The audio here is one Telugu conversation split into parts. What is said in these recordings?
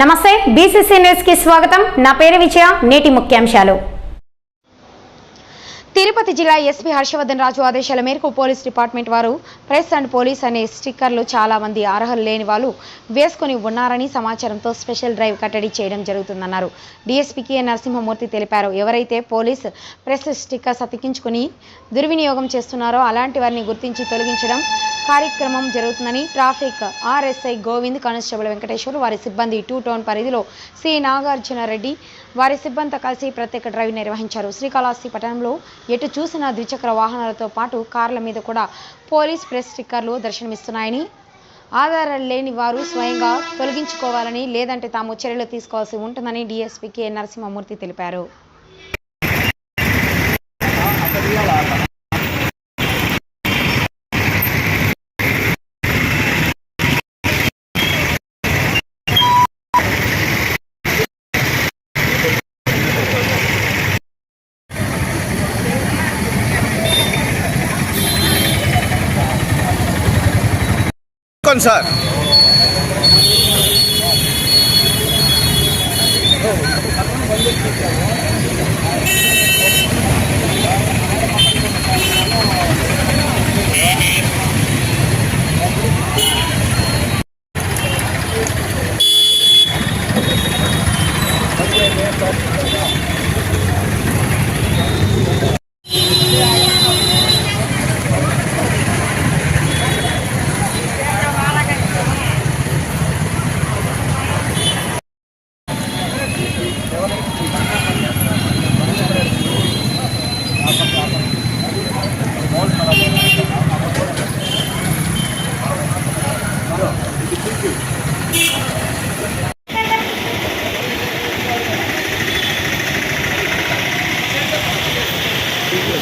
నమస్తే బీసీసీ న్యూస్కి స్వాగతం. నా పేరు విజయ నేటి ముఖ్యాంశాలు. తిరుపతి జిల్లా ఎస్పీ హర్షవర్ధన్ రాజు ఆదేశాల మేరకు పోలీస్ డిపార్ట్మెంట్ వారు ప్రెస్ అండ్ పోలీస్ అనే స్టిక్కర్లు చాలా మంది అర్హులు లేని వాళ్ళు వేసుకొని ఉన్నారని సమాచారంతో స్పెషల్ డ్రైవ్ కట్టడి చేయడం జరుగుతుందన్నారు. డీఎస్పీ కె నరసింహమూర్తి తెలిపారు. ఎవరైతే పోలీస్ ప్రెస్ స్టిక్కర్స్ అతికించుకుని దుర్వినియోగం చేస్తున్నారో అలాంటి వారిని గుర్తించి తొలగించడం కార్యక్రమం జరుగుతుందని traffic RSI Govind constable Venkateshwar వారి సిబ్బంది టూ టౌన్ పరిధిలో సి. నాగార్జున రెడ్డి వారి సిబ్బందితో కలిసి ప్రత్యేక డ్రైవ్ నిర్వహించారు. శ్రీకాళహస్తి పట్టణంలో ఎటు చూసిన ద్విచక్ర వాహనాలతో పాటు కార్ల మీద కూడా పోలీస్ ప్రెస్ స్టిక్కర్లు దర్శనమిస్తున్నాయని ఆధారాలు లేని వారు స్వయంగా తొలగించుకోవాలని లేదంటే తాము చర్యలు తీసుకోవాల్సి ఉంటుందని డీఎస్పీ కె. నరసింహమూర్తి తెలిపారు. చెప్పండి సార్ Oh,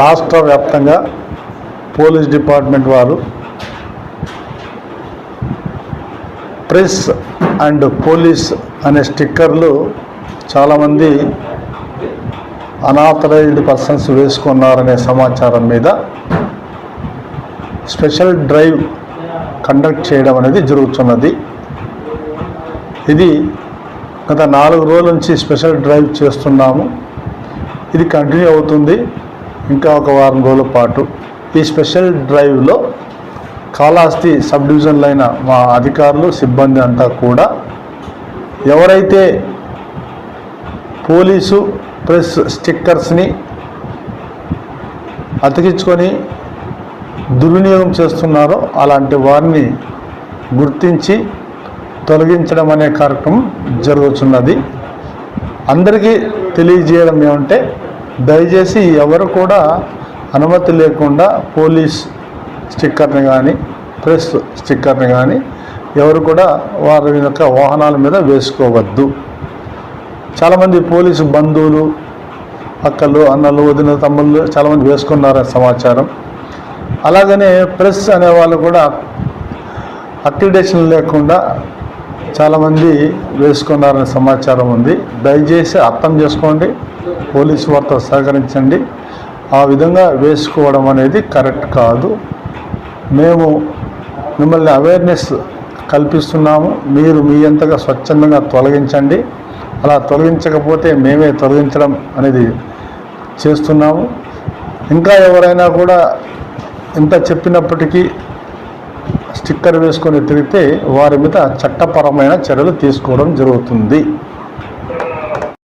రాష్ట్ర వ్యాప్తంగా పోలీస్ డిపార్ట్మెంట్ వారు ప్రెస్ అండ్ పోలీస్ అనే స్టిక్కర్లు చాలామంది అనాథరైజ్డ్ పర్సన్స్ వేసుకున్నారనే సమాచారం మీద స్పెషల్ డ్రైవ్ కండక్ట్ చేయడం అనేది జరుగుతున్నది. ఇది గత నాలుగు రోజుల నుంచి స్పెషల్ డ్రైవ్ చేస్తున్నాము. ఇది కంటిన్యూ అవుతుంది. ఇంకా ఒక వారం రోజుల పాటు ఈ స్పెషల్ డ్రైవ్లో కాళహస్తి సబ్ డివిజన్లైన మా అధికారులు సిబ్బంది అంతా కూడా ఎవరైతే పోలీసు ప్రెస్ స్టిక్కర్స్ని అతికించుకొని దుర్వినియోగం చేస్తున్నారో అలాంటి వారిని గుర్తించి తొలగించడం అనే కార్యక్రమం జరుగుతున్నది అందరికీ తెలియజేయడం ఏమంటే దయచేసి ఎవరు కూడా అనుమతి లేకుండా పోలీస్ స్టిక్కర్ని కానీ ప్రెస్ స్టిక్కర్ని కానీ ఎవరు కూడా వారి యొక్క వాహనాల మీద వేసుకోవద్దు. చాలామంది పోలీసు బంధువులు అక్కలు అన్నలు వదిన తమ్ముళ్ళు చాలామంది వేసుకున్నారని సమాచారం. అలాగనే ప్రెస్ అనేవాళ్ళు కూడా అక్రిడేషన్ లేకుండా చాలామంది వేసుకున్నారనే సమాచారం ఉంది. దయచేసి అర్థం చేసుకోండి. పోలీసు వారితో సహకరించండి ఆ విధంగా వేసుకోవడం అనేది కరెక్ట్ కాదు. మేము మిమ్మల్ని అవేర్నెస్ కల్పిస్తున్నాము. మీరు మీ అంతగా స్వచ్ఛందంగా తొలగించండి. అలా తొలగించకపోతే మేమే తొలగించడం అనేది చేస్తున్నాము. ఇంకా ఎవరైనా కూడా ఇంత చెప్పినప్పటికీ స్టిక్కర్ వేసుకొని తిరిగితే వారి మీద చట్టపరమైన చర్యలు తీసుకోవడం జరుగుతుంది.